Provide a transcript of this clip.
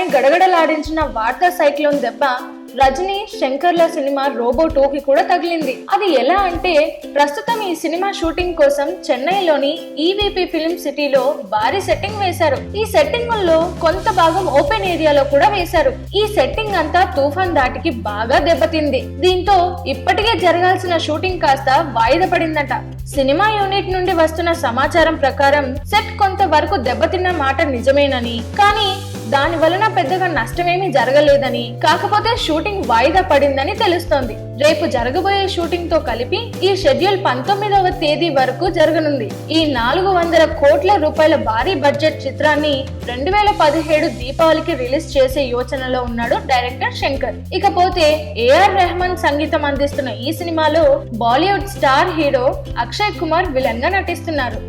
గడగడలాడించిన వార్తా సైక్లోన్ దెబ్బ Rajani శంకర్ల cinema robo టూకి కూడా తగిలింది. అది ఎలా అంటే ప్రస్తుతం ఈ సినిమా షూటింగ్ కోసం చెన్నైలోని ఈవీపీ ఫిల్మ్ సిటీలో భారీ సెట్టింగ్ వేశారు. ఈ సెట్టింగ్లో కొంత భాగం ఓపెన్ ఏరియాలో కూడా వేశారు. ఈ సెట్టింగ్ అంతా తుఫాన్ దాటికి బాగా దెబ్బతింది. దీంతో ఇప్పటికే జరగాల్సిన షూటింగ్ కాస్త వాయిదా పడిందట. సినిమా యూనిట్ నుండి వస్తున్న సమాచారం ప్రకారం సెట్ కొంత వరకు దెబ్బతిన్న మాట నిజమేనని కానీ దాని వలన పెద్దగా నష్టమేమీ జరగలేదని కాకపోతే షూటింగ్ వాయిదా పడిందని తెలుస్తోంది. రేపు జరగబోయే షూటింగ్తో కలిపి ఈ షెడ్యూల్ పంతొమ్మిదవ తేదీ వరకు జరగనుంది. ఈ నాలుగు వందల కోట్ల రూపాయల భారీ బడ్జెట్ చిత్రాన్ని రెండు వేల పదిహేడు దీపావళికి రిలీజ్ చేసే యోచనలో ఉన్నాడు డైరెక్టర్ శంకర్. ఇకపోతే ఏఆర్ రెహమాన్ సంగీతం అందిస్తున్న ఈ సినిమాలో Bollywood star hero Akshay Kumar విలన్గా నటిస్తున్నారు.